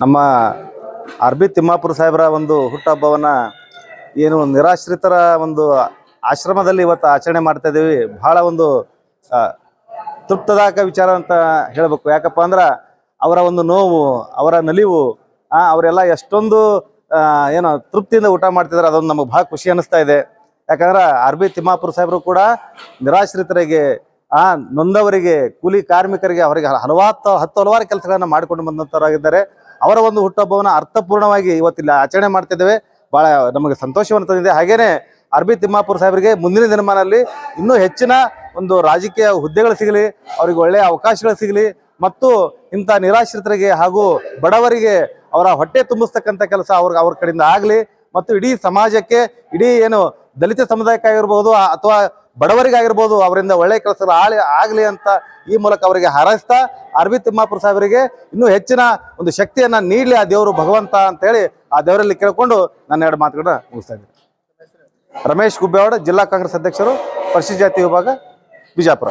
ನಮ್ಮ ಅರ್ಬಿ ತಿಮ್ಮಾಪುರ ಸಾಹೇಬರ ಒಂದು ಹುಟ್ಟಹಬ್ಬವನ್ನ ಏನು ನಿರಾಶ್ರಿತರ ಒಂದು ಆಶ್ರಮದಲ್ಲಿ ಇವತ್ತು ಆಚರಣೆ ಮಾಡ್ತಾ ಇದ್ದೀವಿ ಬಹಳ ಒಂದು ತೃಪ್ತದಾಯಕ ವಿಚಾರ ಅಂತ ಹೇಳಬೇಕು. ಯಾಕಪ್ಪ ಅಂದ್ರೆ ಅವರ ಒಂದು ನೋವು, ಅವರ ನಲಿವು ಅವರೆಲ್ಲ ಎಷ್ಟೊಂದು ಏನೋ ತೃಪ್ತಿಯಿಂದ ಊಟ ಮಾಡ್ತಿದ್ದಾರೆ ಅದೊಂದು ನಮಗೆ ಬಹಳ ಖುಷಿ ಅನಿಸ್ತಾ ಇದೆ. ಯಾಕಂದ್ರೆ ಆರ್ ಬಿ ತಿಮ್ಮಾಪುರ ಸಾಹೇಬರು ಕೂಡ ನಿರಾಶ್ರಿತರಿಗೆ, ಆ, ನೊಂದವರಿಗೆ, ಕೂಲಿ ಕಾರ್ಮಿಕರಿಗೆ ಅವರಿಗೆ ಹಲವಾರು ಹತ್ತು ಹಲವಾರು ಕೆಲಸಗಳನ್ನು ಮಾಡಿಕೊಂಡು ಬಂದಂತವರಾಗಿದ್ದಾರೆ. ಅವರ ಒಂದು ಹುಟ್ಟುಹಬ್ಬವನ್ನು ಅರ್ಥಪೂರ್ಣವಾಗಿ ಇವತ್ತಿಲ್ಲ ಆಚರಣೆ ಮಾಡ್ತಿದ್ದೇವೆ. ಬಹಳ ನಮಗೆ ಸಂತೋಷವನ್ನು ತಂದಿದೆ. ಹಾಗೇನೆ ಅರ್ಬಿ ತಿಮ್ಮಾಪುರ ಸಾಹೇಬರಿಗೆ ಮುಂದಿನ ದಿನಮಾನದಲ್ಲಿ ಇನ್ನೂ ಹೆಚ್ಚಿನ ಒಂದು ರಾಜಕೀಯ ಹುದ್ದೆಗಳು ಸಿಗಲಿ, ಅವರಿಗೆ ಒಳ್ಳೆಯ ಅವಕಾಶಗಳು ಸಿಗಲಿ ಮತ್ತು ಇಂಥ ನಿರಾಶ್ರಿತರಿಗೆ ಹಾಗೂ ಬಡವರಿಗೆ ಅವರ ಹೊಟ್ಟೆ ತುಂಬಿಸ್ತಕ್ಕಂಥ ಕೆಲಸ ಅವ್ರಿಗೆ ಅವ್ರ ಕಡೆಯಿಂದ ಆಗಲಿ ಮತ್ತು ಇಡೀ ಸಮಾಜಕ್ಕೆ ಇಡೀ ಏನು ದಲಿತ ಸಮುದಾಯಕ್ಕಾಗಿರ್ಬೋದು ಅಥವಾ ಬಡವರಿಗಾಗಿರ್ಬೋದು ಅವರಿಂದ ಒಳ್ಳೆಯ ಕೆಲಸ ಆಳಿ ಆಗಲಿ ಅಂತ ಈ ಮೂಲಕ ಅವರಿಗೆ ಹಾರೈಸ್ತಾ ಅರವಿ ತಿಮ್ಮಾಪುರ ಸಾಹೇಬರಿಗೆ ಇನ್ನೂ ಹೆಚ್ಚಿನ ಒಂದು ಶಕ್ತಿಯನ್ನು ನೀಡಲಿ ಆ ದೇವರು ಭಗವಂತ ಅಂತೇಳಿ ಆ ದೇವರಲ್ಲಿ ಕೇಳಿಕೊಂಡು ನನ್ನ ಎರಡು ಮಾತುಗಳನ್ನ ಮುಗಿಸ್ತಾ ಇದ್ದೀನಿ. ರಮೇಶ್ ಗುಬ್ಬೇವಾಡ, ಜಿಲ್ಲಾ ಕಾಂಗ್ರೆಸ್ ಅಧ್ಯಕ್ಷರು ಪರಿಶಿಷ್ಟ ಜಾತಿ ವಿಭಾಗ ಬಿಜಾಪುರ